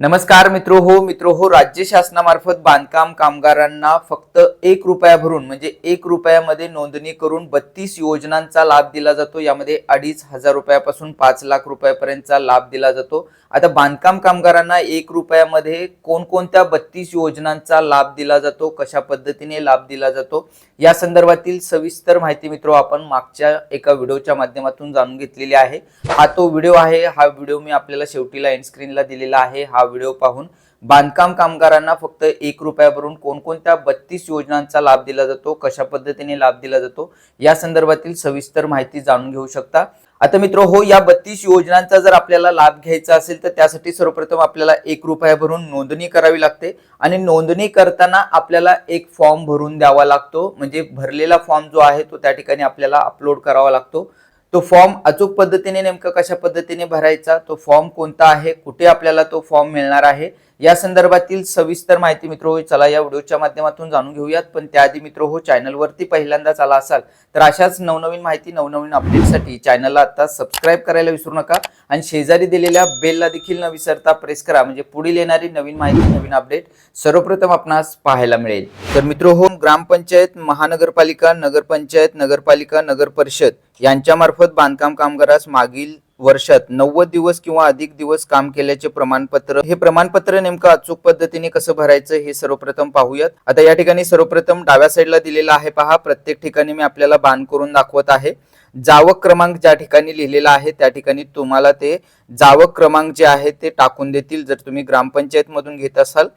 नमस्कार मित्रो हो मित्रो हो राज्य शासनामार्फत बांधकाम कामगारांना फक्त एक रुपया भरून म्हणजे एक रुपयामध्ये नोंदणी करून बत्तीस योजनांचा लाभ दिला जातो. यामध्ये अडीच हजार रुपयापासून पाच लाख रुपयापर्यंतचा लाभ दिला जातो. आता बांधकाम कामगारांना एक रुपयामध्ये कोणकोणत्या बत्तीस योजनांचा लाभ दिला जातो कशा पद्धतीने लाभ दिला जातो या संदर्भातील सविस्तर माहिती मित्रो आपण मागच्या एका व्हिडिओच्या माध्यमातून जाणून घेतलेली आहे. हा तो व्हिडिओ आहे हा व्हिडिओ मी आपल्याला शेवटीला एंड स्क्रीनला दिलेला आहे. हा व्हिडिओ पाहून बांधकाम कामगारांना फक्त एक रुपया भरून कोणकोणत्या बत्तीस योजनांचा लाभ दिला जातो कशा पद्धतीने लाभ दिला जातो या संदर्भातील सविस्तर माहिती जाणून घेऊ शकता. आता मित्र हो या बत्तीस योजनांचा जर आपल्याला लाभ घ्यायचा असेल तर त्यासाठी सर्वप्रथम आपल्याला एक रुपया भरून नोंदणी करावी लागते आणि नोंदणी करताना आपल्याला एक फॉर्म भरून द्यावा लागतो. म्हणजे भरलेला फॉर्म जो आहे तो त्या ठिकाणी आपल्याला अपलोड करावा लागतो. तो फॉर्म अचूक पद्धतीने नेमकं कशा पद्धतीने भरायचा तो फॉर्म कोणता आहे कुठे आपल्याला तो फॉर्म मिळणार आहे या संदर्भातील सविस्तर माहिती मित्र हो चला या व्हिडिओच्या माध्यमातून जाणून घेऊयात. पण त्याआधी मित्र हो चॅनलवरती पहिल्यांदाच आला असाल तर अशाच नवनवीन माहिती नवनवीन अपडेटसाठी चॅनलला आता सबस्क्राईब करायला विसरू नका. आणि शेजारी दिलेल्या बेलला देखील न विसरता प्रेस करा. म्हणजे पुढील येणारी नवीन माहिती नवीन अपडेट सर्वप्रथम आपणास पाहायला मिळेल. तर मित्र हो ग्रामपंचायत महानगरपालिका नगरपंचायत नगरपालिका नगर परिषद यांच्यामार्फत बांधकाम कामगारास मागील वर्षात नव्वद दिवस किंवा अधिक दिवस काम केल्याचे प्रमाणपत्र हे प्रमाणपत्र नेमकं अचूक पद्धतीने कसं भरायचं हे सर्वप्रथम पाहूयात. आता या ठिकाणी सर्वप्रथम डाव्या साईडला दिलेला आहे पहा. प्रत्येक ठिकाणी मी आपल्याला बाण करून दाखवत आहे. जावक क्रमांक ज्या ठिकाणी लिहिलेला आहे त्या ठिकाणी तुम्हाला ते जावक क्रमांक जे आहे ते टाकून देतील. जर तुम्ही ग्रामपंचायत मधून घेत असाल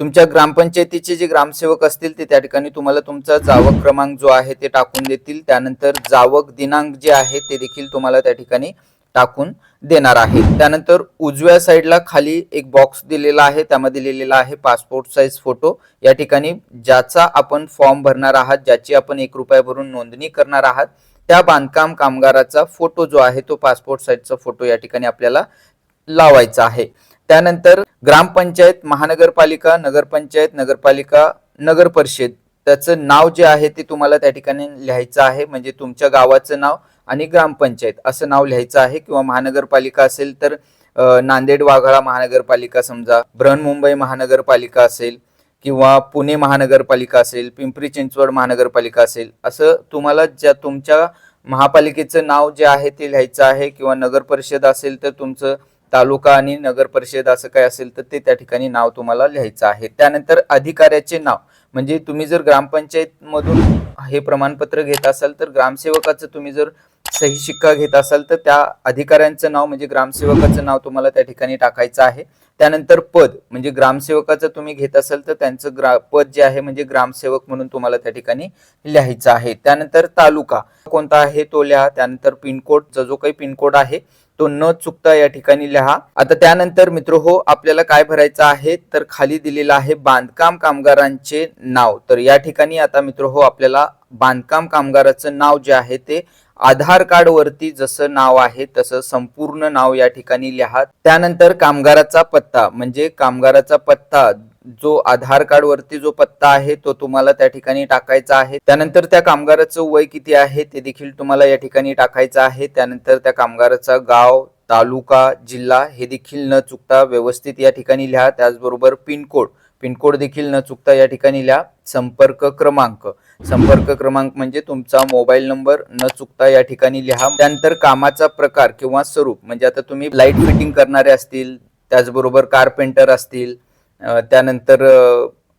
तुमच्या ग्रामपंचायतीचे जे ग्रामसेवक असतील ते त्या ठिकाणी तुम्हाला तुमचा जावक क्रमांक जो आहे ते टाकून देतील. त्यानंतर जावक दिनांक जे आहे ते देखील तुम्हाला त्या ठिकाणी टाकून देणार आहे. त्यानंतर उजव्या साईडला खाली एक बॉक्स दिलेला आहे. त्यामध्ये लिहिलेला आहे पासपोर्ट साईज फोटो या ठिकाणी ज्याचा आपण फॉर्म भरणार आहात ज्याची आपण एक रुपया भरून नोंदणी करणार आहात त्या बांधकाम कामगाराचा फोटो जो आहे तो पासपोर्ट साईजचा फोटो या ठिकाणी आपल्याला लावायचा आहे. त्यानंतर ग्रामपंचायत महानगरपालिका नगरपंचायत नगरपालिका नगर परिषद त्याचं नाव जे आहे ते तुम्हाला त्या ठिकाणी लिहायचं आहे. म्हणजे तुमच्या गावाचं नाव आणि ग्रामपंचायत असं नाव लिहायचं आहे किंवा महानगरपालिका असेल तर नांदेड वाघाळा महानगरपालिका समजा बृहन्मुंबई महानगरपालिका असेल किंवा पुणे महानगरपालिका असेल पिंपरी चिंचवड महानगरपालिका असेल असं तुम्हाला ज्या तुमच्या महापालिकेचं नाव जे आहे ते लिहायचं आहे किंवा नगर परिषद असेल तर तुमचं तालुका आणि नगर परिषद असं काय असेल तर ते त्या ठिकाणी नाव तुम्हाला लिहायचं आहे. त्यानंतर अधिकाऱ्याचे नाव. म्हणजे तुम्ही जर ग्रामपंचायत मधून हे प्रमाणपत्र घेत असाल तर ग्रामसेवकाचं तुम्ही जर सही शिक्का घेत असाल तर त्या अधिकाऱ्यांचं नाव म्हणजे ग्रामसेवकाचं नाव तुम्हाला त्या ठिकाणी टाकायचं आहे. त्यानंतर पद म्हणजे ग्रामसेवकाचं तुम्ही घेत असाल तर त्यांचं ग्रा पद जे आहे म्हणजे ग्रामसेवक म्हणून तुम्हाला त्या ठिकाणी लिहायचं आहे. त्यानंतर तालुका कोणता आहे? तो लिहा त्यानंतर पिनकोड जो काही पिनकोड आहे तो न चुकता या ठिकाणी लिहा. आता त्यानंतर मित्र हो आपल्याला काय भरायचं आहे? तर खाली दिलेलं आहे बांधकाम कामगारांचे नाव. तर या ठिकाणी आता मित्र हो आपल्याला बांधकाम कामगाराचं नाव जे आहे ते आधार कार्ड वरती जसं नाव आहे तसं संपूर्ण नाव या ठिकाणी लिहा. त्यानंतर कामगाराचा पत्ता म्हणजे कामगाराचा पत्ता जो आधार कार्ड वरती जो पत्ता आहे तो तुम्हाला त्या ठिकाणी टाकायचा आहे. त्यानंतर त्या कामगाराचं वय किती आहे ते देखील तुम्हाला या ठिकाणी टाकायचं आहे. त्यानंतर त्या कामगाराचा गाव तालुका जिल्हा हे देखील न चुकता व्यवस्थित या ठिकाणी लिहा. त्याचबरोबर पिनकोड पिनकोड देखील न चुकता या ठिकाणी लिहा. संपर्क क्रमांक. संपर्क क्रमांक म्हणजे तुमचा मोबाईल नंबर न चुकता या ठिकाणी लिहा. त्यानंतर कामाचा प्रकार किंवा स्वरूप. म्हणजे आता तुम्ही लाइट फिटिंग करणारे असतील त्याचबरोबर कारपेंटर असतील त्यानंतर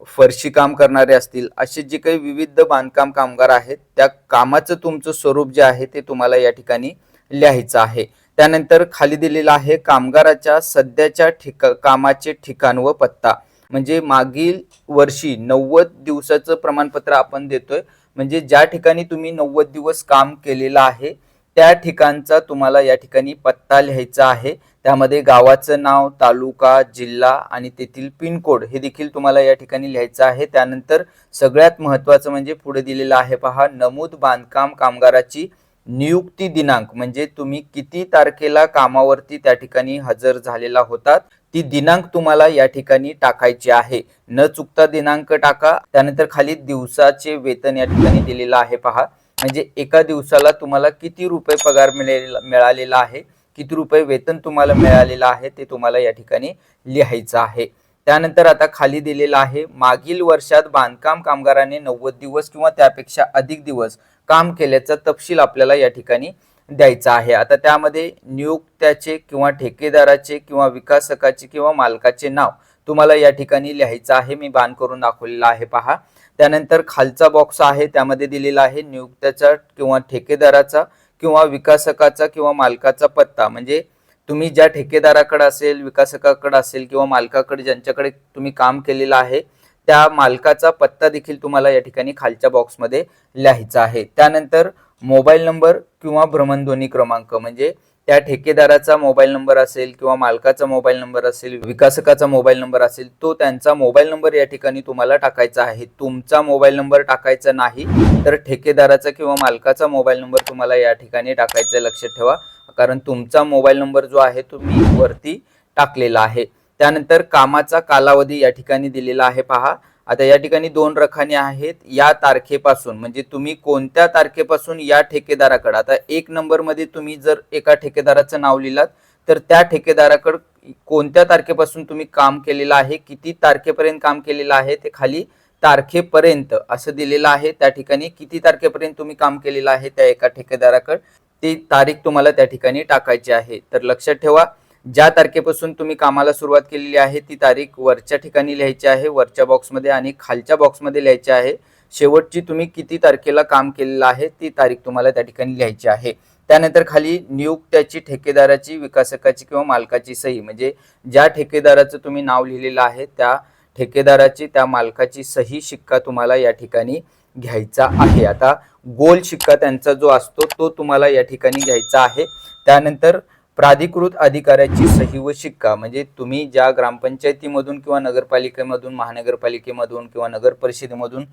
फरशी काम करणारे असतील असे जे काही विविध बांधकाम कामगार आहेत त्या कामाचं तुमचं स्वरूप जे आहे ते तुम्हाला या ठिकाणी लिहायचं आहे. त्यानंतर खाली दिलेलं आहे कामगाराच्या सध्याच्या ठिका कामाचे ठिकाण व पत्ता. म्हणजे मागील वर्षी नव्वद दिवसाचं प्रमाणपत्र आपण देतोय. म्हणजे ज्या ठिकाणी तुम्ही नव्वद दिवस काम केलेलं आहे त्या ठिकाणचा तुम्हाला या ठिकाणी पत्ता लिहायचा आहे. त्यामध्ये गावाचं नाव तालुका जिल्हा आणि तेथील पिनकोड हे देखील तुम्हाला या ठिकाणी लिहायचं आहे. त्यानंतर सगळ्यात महत्त्वाचं म्हणजे पुढे दिलेलं आहे पहा नमूद बांधकाम कामगाराची नियुक्ती दिनांक. म्हणजे तुम्ही किती तारखेला कामावरती त्या ठिकाणी हजर झालेला होतात ती दिनांक तुम्हाला या ठिकाणी टाकायची आहे. न चुकता दिनांक टाका. त्यानंतर खाली दिवसाचे वेतन या ठिकाणी दिलेलं आहे पहा. म्हणजे एका दिवसाला तुम्हाला किती रुपये पगार मिळेल मिळालेला आहे किती रुपये वेतन तुम्हाला मिळालेलं आहे ते तुम्हाला या ठिकाणी लिहायचं आहे. त्यानंतर आता खाली दिलेलं आहे मागील वर्षात बांधकाम कामगाराने नव्वद दिवस किंवा त्यापेक्षा अधिक दिवस काम केल्याचा तपशील आपल्याला या ठिकाणी द्यायचा आहे. आता त्यामध्ये नियुक्त्याचे किंवा ठेकेदाराचे किंवा विकासकाचे किंवा मालकाचे नाव तुम्हाला या ठिकाणी लिहायचं आहे. मी बाण करून दाखवलेलं आहे पहा. त्यानंतर खालचा बॉक्स आहे त्यामध्ये दिलेला आहे नियुक्त्याचा किंवा ठेकेदाराचा किंवा विकासकाचा किंवा मालकाचा पत्ता. म्हणजे तुम्ही ज्या ठेकेदाराकडे असेल विकासकाकडे असेल किंवा मालकाकडे ज्यांच्याकडे तुम्ही काम केलेलं आहे त्या मालकाचा पत्ता देखील तुम्हाला या ठिकाणी खालच्या बॉक्समध्ये लिहायचा आहे. त्यानंतर मोबाईल नंबर किंवा भ्रमणध्वनी क्रमांक. म्हणजे त्या ठेकेदाराचा मोबाईल नंबर असेल किंवा मालकाचा मोबाईल नंबर असेल विकासकाचा मोबाईल नंबर असेल तो त्यांचा मोबाईल नंबर या ठिकाणी तुम्हाला टाकायचा आहे. तुमचा मोबाईल नंबर टाकायचा नाही तर ठेकेदाराचा किंवा मालकाचा मोबाईल नंबर तुम्हाला या ठिकाणी टाकायचा आहे, लक्षात ठेवा कारण तुमचा मोबाईल नंबर जो आहे तुम्ही वरती टाकलेला आहे. त्यानंतर कामाचा कालावधी या ठिकाणी दिलेला आहे. पहा आता या ठिकाणी दोन रखाने आहेत या तारखेपासून. म्हणजे तुम्ही कोणत्या तारखेपासून या ठेकेदाराकडे आता एक नंबरमध्ये तुम्ही जर एका ठेकेदाराचं नाव लिहिलात तर त्या ठेकेदाराकडे कोणत्या तारखेपासून तुम्ही काम केलेलं आहे किती तारखेपर्यंत काम केलेलं आहे ते खाली तारखेपर्यंत असं दिलेलं आहे. त्या ठिकाणी किती तारखेपर्यंत तुम्ही काम केलेलं आहे त्या एका ठेकेदाराकडे ती तारीख तुम्हाला त्या ठिकाणी टाकायची आहे. तर लक्षात ठेवा ज्या तारखेपासून तुम्ही कामाला सुरुवात केलेली आहे ती तारीख वरच्या ठिकाणी लिहायची आहे वरच्या बॉक्समध्ये आणि खालच्या बॉक्समध्ये लिहायची आहे. शेवटची तुम्ही किती तारखेला काम केलेलं आहे ती तारीख तुम्हाला त्या ठिकाणी लिहायची आहे. त्यानंतर खाली नियुक्त्याची ठेकेदाराची विकासकाची किंवा मालकाची सही म्हणजे ज्या ठेकेदाराचं तुम्ही नाव लिहिलेलं आहे त्या ठेकेदाराची त्या मालकाची सही शिक्का तुम्हाला या ठिकाणी घ्यायचा आहे. आता गोल शिक्का त्यांचा जो असतो तो तुम्हाला या ठिकाणी घ्यायचा आहे. त्यानंतर प्राधिकृत अधिकाऱ्याची सही व शिक्का. म्हणजे तुम्ही ज्या ग्रामपंचायतीमधून किंवा नगरपालिकेमधून महानगरपालिकेमधून किंवा नगर परिषदेमधून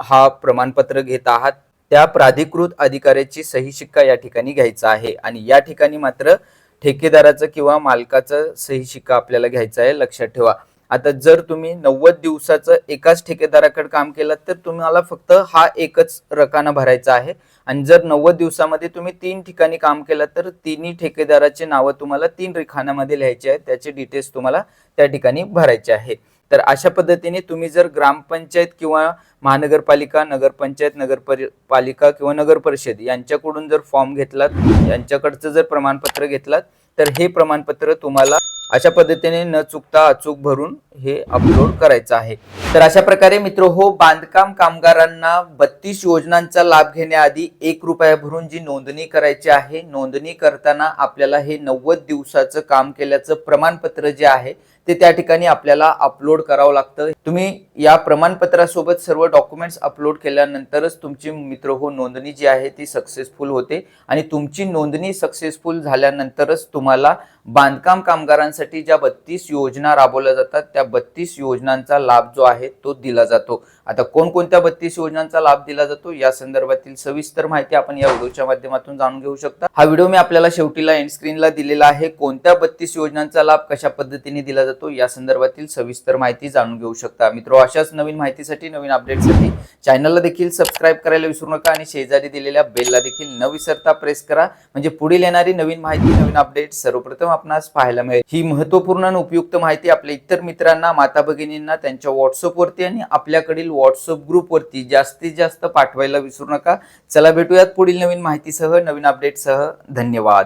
हा प्रमाणपत्र घेत आहात त्या प्राधिकृत अधिकाऱ्याची सही शिक्का या ठिकाणी घ्यायचा आहे. आणि या ठिकाणी मात्र ठेकेदाराचं किंवा मालकाचं सही शिक्का आपल्याला घ्यायचा आहे. लक्षात ठेवा. आता जर तुम्ही नव्वद दिवसाचं एकाच ठेकेदाराकडे काम केलं तर तुम्हाला फक्त हा एकच रकाना भरायचा आहे. आणि जर नव्वद दिवसामध्ये तुम्ही तीन ठिकाणी काम केलं तर तिन्ही ठेकेदाराचे नावं तुम्हाला तीन रिखानामध्ये लिहायचे आहेत. त्याचे डिटेल्स तुम्हाला त्या ठिकाणी भरायचे आहे. तर अशा पद्धतीने तुम्ही जर ग्रामपंचायत किंवा महानगरपालिका नगरपंचायत नगर पालिका किंवा नगर परिषद यांच्याकडून जर फॉर्म घेतलात यांच्याकडचं जर प्रमाणपत्र घेतलात तर हे प्रमाणपत्र तुम्हाला अशा पद्धतीने न चुकता अचूक भरून हे अपलोड करायचं आहे. तर अशा प्रकारे मित्र हो बांधकाम कामगारांना बत्तीस योजनांचा लाभ घेण्याआधी एक रुपया भरून जी नोंदणी करायची आहे नोंदणी करताना आपल्याला हे नव्वद दिवसाचं काम केल्याचं प्रमाणपत्र जे आहे ते त्या ठिकाणी आपल्याला अपलोड करावं लागतं. तुम्ही या प्रमाणपत्रासोबत सर्व डॉक्युमेंट्स अपलोड केल्यानंतरच तुमची मित्र हो नोंदणी जी आहे ती सक्सेसफुल होते. आणि तुमची नोंदणी सक्सेसफुल झाल्यानंतरच तुम्हाला बांधकाम कामगारांसाठी ज्या बत्तीस योजना राबवल्या जातात त्या बत्तीस योजनांचा लाभ जो आहे तो दिला जातो. आता कोणकोणत्या बत्तीस योजनांचा लाभ दिला जातो या संदर्भातील सविस्तर माहिती आपण या व्हिडिओच्या माध्यमातून जाणून घेऊ शकता. हा व्हिडिओ मी आपल्याला शेवटीला एंड स्क्रीनला दिलेला आहे. कोणत्या बत्तीस योजनांचा लाभ कशा पद्धतीने दिला जातो या संदर्भातील सविस्तर माहिती जाणून घेऊ शकता. मित्र अशाच नवीन माहितीसाठी नवीन अपडेटसाठी चॅनलला देखील सबस्क्राईब करायला विसरू नका आणि शेजारी दिलेल्या बेलला देखील न विसरता प्रेस करा. म्हणजे पुढील येणारी नवीन माहिती नवीन अपडेट सर्वप्रथम आपणास पाहायला मिळेल. ही महत्त्वपूर्ण आणि उपयुक्त माहिती आपल्या इतर मित्रांना माता भगिनींना त्यांच्या व्हॉट्सअपवरती आणि आपल्याकडील व्हॉट्सअप ग्रुपवरती जास्तीत जास्त पाठवायला विसरू नका. चला भेटूयात पुढील नवीन माहितीसह नवीन अपडेटसह धन्यवाद.